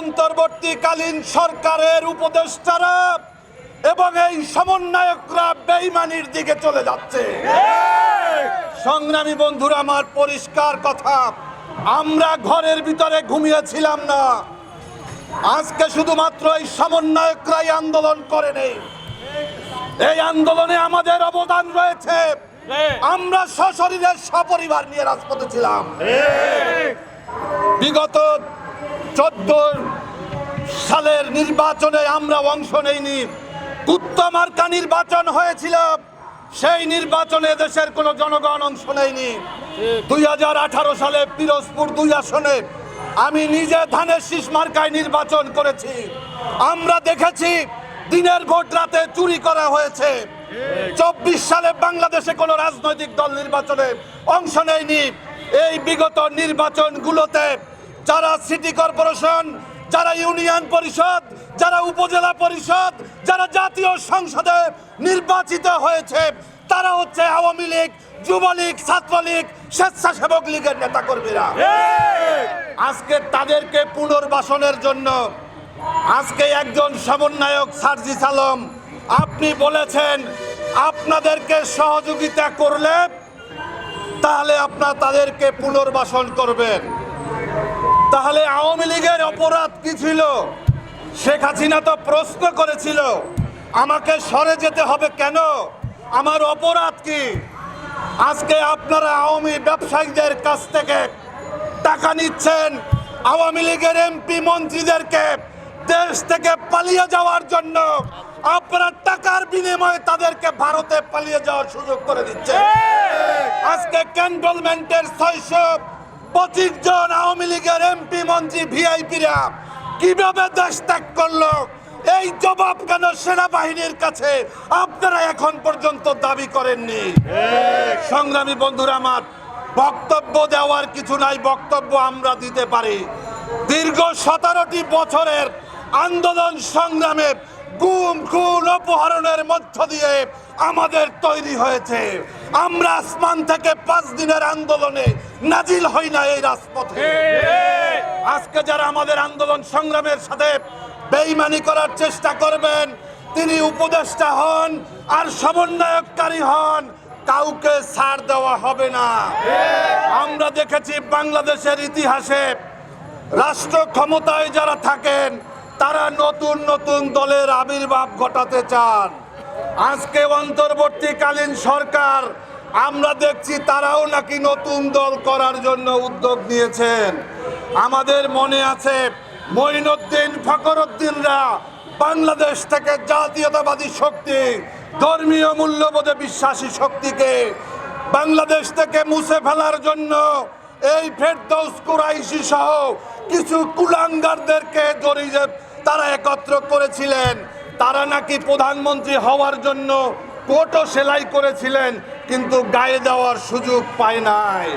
অন্তর্বর্তীকালীন সরকারের উপদেষ্টারা এবং এই সমন্বয়করা বেইমানির দিকে চলে যাচ্ছে। সংগ্রামী বন্ধুরা, আমার পরিষ্কার কথা, আমরা ঘরের ভিতরে ঘুমিয়েছিলাম না। আজকে শুধুমাত্র এই সমন্বয়করাই আন্দোলন করে নেই। এই আন্দোলনে আমাদের অবদান রয়েছে। আমরা সশরীরে সপরিবার নিয়ে রাজপথে ছিলাম। বিগত চোদ্দ সালের নির্বাচনে আমরা অংশ নেইনি। উত্তমার্কা নির্বাচন হয়েছিল সেই নির্বাচনে দেশের কোনো জনগণ অংশ নেয়নি দুই হাজার আঠারো সালে পিরোজপুর দুই আসনে আমি নিজে ধানের শীষ মার্কায় নির্বাচন করেছি। আমরা দেখেছি দিনের ভোট রাতে চুরি করা হয়েছে। চব্বিশ সালে বাংলাদেশে কোনো রাজনৈতিক দল নির্বাচনে অংশ নেয়নি এই বিগত নির্বাচনগুলোতে যারা সিটি কর্পোরেশন যারা ইউনিয়ন পরিষদ যারা উপজেলা পরিষদ যারা জাতীয় সংসদে নির্বাচিত হয়েছে তারা হচ্ছে আওয়ামী লীগ যুবলীগ ছাত্রলীগ স্বেচ্ছাসেবক লীগের নেতাকর্মীরা। আজকে তাদেরকে পুনর্বাসনের জন্য আজকে একজন সমন্বয়ক সার্জিস আলম আপনি বলেছেন আপনাদেরকে সহযোগিতা করলে তাহলে আপনার তাদেরকে পুনর্বাসন করবেন। তাহলে আওয়ামী লীগের অপরাধ কি ছিল? শেখ হাসিনা তো প্রশ্ন করেছিল আমাকে সরে যেতে হবে কেন? আমার অপরাধ কি? আজকে আপনারা আওয়ামী ব্যবসায়ীদের কাছ থেকে টাকা নিচ্ছেন আওয়ামী লীগের এমপি মন্ত্রীদেরকে দেশ থেকে পালিয়ে যাওয়ার জন্য আপনারা টাকার বিনিময়ে তাদেরকে ভারতে পালিয়ে যাওয়ার সুযোগ করে দিচ্ছে আজকে ক্যান্টনমেন্টের ছয়শো পঁচিশ জন আওয়ামী লীগের এমপি, মন্ত্রী, ভিআইপিরা কীভাবে দেশ ত্যাগ করল? এই জবাব কেন সেনাবাহিনীর কাছে আপনারা এখন পর্যন্ত দাবি করেননি? সংগ্রামী বন্ধুরা আমার, বক্তব্য দেওয়ার কিছু নাই, বক্তব্য আমরা দিতে পারি। দীর্ঘ সতেরোটি বছরের আন্দোলন সংগ্রামে গুম, খুন, অপহরণের মধ্য দিয়ে আমাদের তৈরি হয়েছে। আমরা আসমান থেকে পাঁচ দিনের আন্দোলনে নাজিল হই না এই রাজপথে। আজকে যারা আমাদের আন্দোলন সংগ্রামের সাথে বেইমানি করার চেষ্টা করবেন, তিনি উপদেষ্টা হন আর সমন্বয়কারী হন, কাউকে ছাড় দেওয়া হবে না। আমরা দেখেছি বাংলাদেশের ইতিহাসে রাষ্ট্র ক্ষমতায় যারা থাকেন, তারা নতুন নতুন দলের আবির্ভাব ঘটাতে চান। আজকে অন্তর্বর্তীকালীন সরকার, আমরা দেখছি তারাও নাকি নতুন দল করার জন্য উদ্যোগ নিয়েছেন। আমাদের মনে আছে মঈনুদ্দিন ফখরুদ্দিনরা বাংলাদেশ থেকে জাতীয়তাবাদী শক্তি, ধর্মীয় মূল্যবোধে বিশ্বাসী শক্তিকে বাংলাদেশ থেকে মুছে ফেলার জন্য এই ফেরদৌস কুরাইশি সহ কিছু কুলাঙ্গারদেরকে জড়িয়ে তারা একত্র করেছিলেন। তারা নাকি প্রধানমন্ত্রী হওয়ার জন্য কোটও সেলাই করেছিলেন কিন্তু গায়ে দেওয়ার সুযোগ পায় নাই।